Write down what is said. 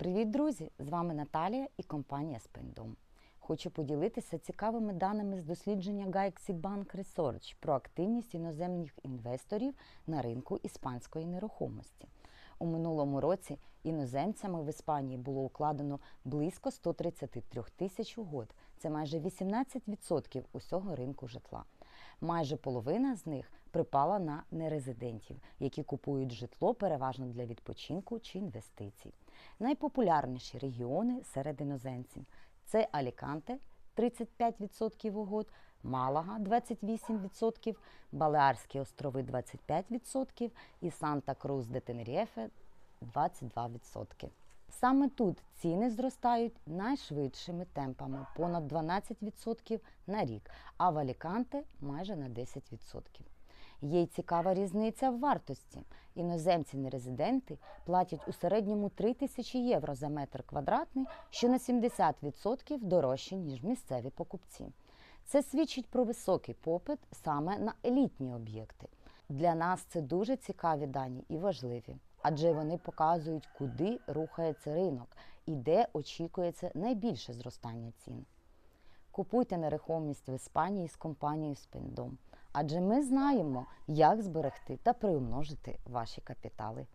Привіт, друзі! З вами Наталія і компанія Спендом. Хочу поділитися цікавими даними з дослідження Galaxy Bank Research про активність іноземних інвесторів на ринку іспанської нерухомості. У минулому році іноземцями в Іспанії було укладено близько 133 тисяч угод. Це майже 18% усього ринку житла. Майже половина з них припала на нерезидентів, які купують житло переважно для відпочинку чи інвестицій. Найпопулярніші регіони серед іноземців це Аліканте 35% угод, Малага 28%, Балеарські острови 25% і Санта-Крус де Тенеріфе 22%. Саме тут ціни зростають найшвидшими темпами понад 12% на рік, а в Аліканте майже на 10%. Є й цікава різниця в вартості. Іноземці-нерезиденти платять у середньому 3 тисячі євро за метр квадратний, що на 70% дорожче, ніж місцеві покупці. Це свідчить про високий попит саме на елітні об'єкти. Для нас це дуже цікаві дані і важливі, адже вони показують, куди рухається ринок і де очікується найбільше зростання цін. Купуйте нерухомість в Іспанії з компанією Спіндом, адже ми знаємо, як зберегти та приумножити ваші капітали.